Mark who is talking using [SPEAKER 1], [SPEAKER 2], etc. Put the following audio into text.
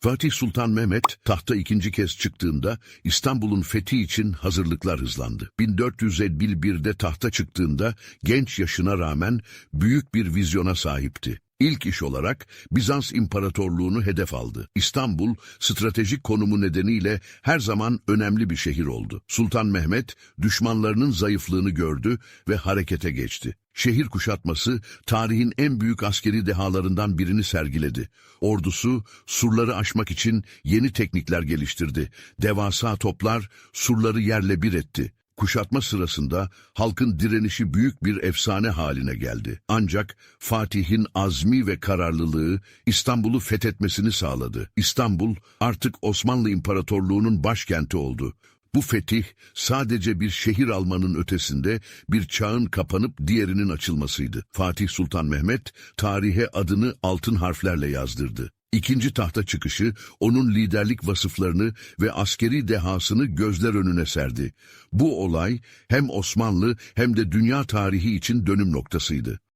[SPEAKER 1] Fatih Sultan Mehmet tahta ikinci kez çıktığında İstanbul'un fethi için hazırlıklar hızlandı. 1451'de tahta çıktığında genç yaşına rağmen büyük bir vizyona sahipti. İlk iş olarak Bizans İmparatorluğunu hedef aldı. İstanbul, stratejik konumu nedeniyle her zaman önemli bir şehir oldu. Sultan Mehmet, düşmanlarının zayıflığını gördü ve harekete geçti. Şehir kuşatması, tarihin en büyük askeri dehalarından birini sergiledi. Ordusu, surları aşmak için yeni teknikler geliştirdi. Devasa toplar, surları yerle bir etti. Kuşatma sırasında halkın direnişi büyük bir efsane haline geldi. Ancak Fatih'in azmi ve kararlılığı İstanbul'u fethetmesini sağladı. İstanbul artık Osmanlı İmparatorluğu'nun başkenti oldu. Bu fetih sadece bir şehir almanın ötesinde bir çağın kapanıp diğerinin açılmasıydı. Fatih Sultan Mehmet tarihe adını altın harflerle yazdırdı. İkinci tahta çıkışı onun liderlik vasıflarını ve askeri dehasını gözler önüne serdi. Bu olay hem Osmanlı hem de dünya tarihi için dönüm noktasıydı.